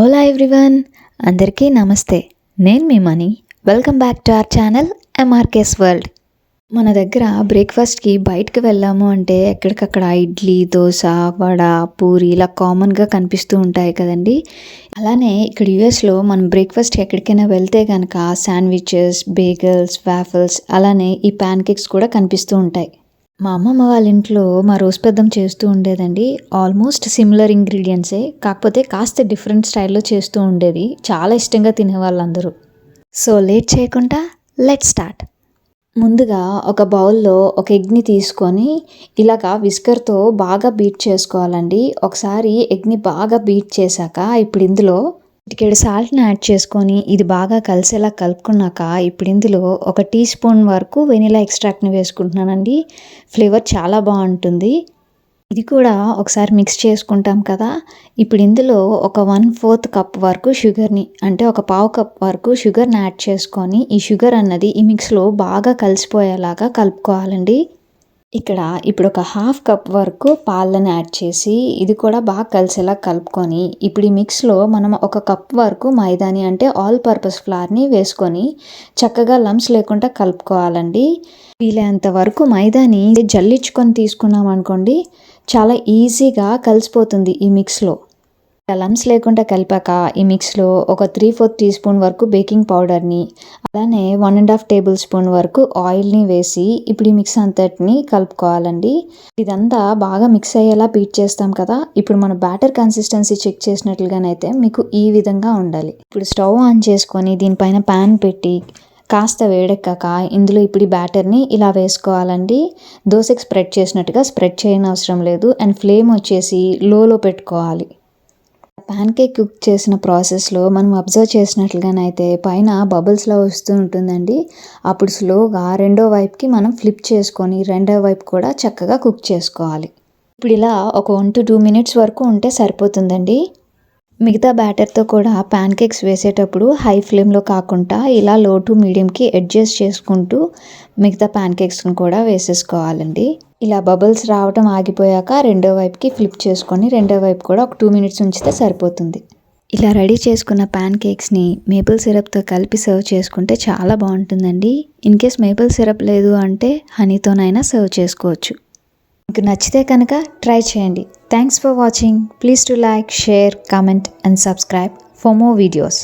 Ola everyone అందరికీ నమస్తే. నేను మీ Mani welcome back to our channel MRK's world మన దగ్గర బ్రేక్ఫాస్ట్కి బయటకు వెళ్ళాము అంటే ఎక్కడికక్కడ ఇడ్లీ దోశ వడ పూరి ఇలా కామన్గా కనిపిస్తూ ఉంటాయి కదండి. అలానే ఇక్కడ యుఎస్లో మనం బ్రేక్ఫాస్ట్కి ఎక్కడికైనా వెళ్తే కనుక శాండ్విచెస్ బేగల్స్ వాఫల్స్ అలానే ఈ ప్యాన్ కేక్స్ కూడా కనిపిస్తూ ఉంటాయి. మా అమ్మమ్మ వాళ్ళ ఇంట్లో మా రోజ్ పెద్దం చేస్తూ ఉండేదండి. ఆల్మోస్ట్ సిమిలర్ ఇంగ్రీడియంట్సే కాకపోతే కాస్త డిఫరెంట్ స్టైల్లో చేస్తూ ఉండేది చాలా ఇష్టంగా తినేవాళ్ళందరూ. సో లేట్ చేయకుండా లెట్ స్టార్ట్ ముందుగా ఒక బౌల్లో ఒక ఎగ్ని తీసుకొని ఇలాగా విస్కర్తో బాగా బీట్ చేసుకోవాలండి. ఒకసారి ఎగ్ని బాగా బీట్ చేశాక ఇప్పుడు ఇందులో ఇటుకేడు సాల్ట్ని యాడ్ చేసుకొని ఇది బాగా కలిసేలా కలుపుకున్నాక ఇప్పుడు ఇందులో ఒక టీ స్పూన్ వరకు వెనిలా ఎక్స్ట్రాక్ట్ని వేసుకుంటున్నానండి. ఫ్లేవర్ చాలా బాగుంటుంది. ఇది కూడా ఒకసారి మిక్స్ చేసుకుంటాం కదా. ఇప్పుడు ఇందులో ఒక వన్ ఫోర్త్ కప్ వరకు షుగర్ని అంటే ఒక పావు కప్ వరకు షుగర్ని యాడ్ చేసుకొని ఈ షుగర్ అన్నది ఈ మిక్స్లో బాగా కలిసిపోయేలాగా కలుపుకోవాలండి. ఇక్కడ ఇప్పుడు ఒక హాఫ్ కప్ వరకు పాలను యాడ్ చేసి ఇది కూడా బాగా కలిసేలా కలుపుకొని ఇప్పుడు ఈ మిక్స్లో మనం ఒక కప్ వరకు మైదాని అంటే ఆల్ పర్పస్ ఫ్లార్ని వేసుకొని చక్కగా లమ్స్ లేకుండా కలుపుకోవాలండి. వీలైనంత వరకు మైదాని జల్లించుకొని తీసుకున్నాం అనుకోండి చాలా ఈజీగా కలిసిపోతుంది ఈ మిక్స్లో. లమ్స్ లేకుండా కలిపాక ఈ మిక్స్లో ఒక త్రీ ఫోర్త్ టీ స్పూన్ వరకు బేకింగ్ పౌడర్ని అలానే one and half tablespoon వరకు ఆయిల్ని వేసి ఇప్పుడు ఈ మిక్స్ అంతటిని కలుపుకోవాలండి. ఇదంతా బాగా మిక్స్ అయ్యేలా బీట్ చేస్తాం కదా ఇప్పుడు మన బ్యాటర్ కన్సిస్టెన్సీ చెక్ చేసినట్లుగానైతే మీకు ఈ విధంగా ఉండాలి. ఇప్పుడు స్టవ్ ఆన్ చేసుకొని దీనిపైన ప్యాన్ పెట్టి కాస్త వేడెక్కాక ఇందులో ఇప్పుడు ఈ బ్యాటర్ని ఇలా వేసుకోవాలండి. దోశకి స్ప్రెడ్ చేసినట్టుగా స్ప్రెడ్ చేయని అవసరం లేదు అండ్ ఫ్లేమ్ వచ్చేసి లోలో పెట్టుకోవాలి. ప్యాన్ కేక్ కుక్ చేసిన ప్రాసెస్లో మనం అబ్జర్వ్ చేసినట్లుగానైతే పైన బబుల్స్లో వస్తూ ఉంటుందండి. అప్పుడు స్లోగా రెండో వైపుకి మనం ఫ్లిప్ చేసుకొని రెండో వైపు కూడా చక్కగా కుక్ చేసుకోవాలి. ఇప్పుడు ఇలా ఒక వన్ టు టూ మినిట్స్ వరకు ఉంటే సరిపోతుందండి. మిగతా బ్యాటర్తో కూడా ప్యాన్ కేక్స్ వేసేటప్పుడు హై ఫ్లేమ్లో కాకుండా ఇలా లో టు మీడియంకి అడ్జస్ట్ చేసుకుంటూ మిగతా ప్యాన్ కేక్స్ని కూడా వేసేసుకోవాలండి. ఇలా బబుల్స్ రావటం ఆగిపోయాక రెండో వైపుకి ఫ్లిప్ చేసుకొని రెండో వైపు కూడా ఒక టూ మినిట్స్ ఉంచితే సరిపోతుంది. ఇలా రెడీ చేసుకున్న ప్యాన్ కేక్స్ని మేపుల్ సిరప్తో కలిపి సర్వ్ చేసుకుంటే చాలా బాగుంటుందండి. ఇన్ కేస్ మేపుల్ సిరప్ లేదు అంటే హనీతోనైనా సర్వ్ చేసుకోవచ్చు. మీకు నచ్చితే కనుక ట్రై చేయండి. Thanks for watching. Please to like share comment and subscribe for more videos.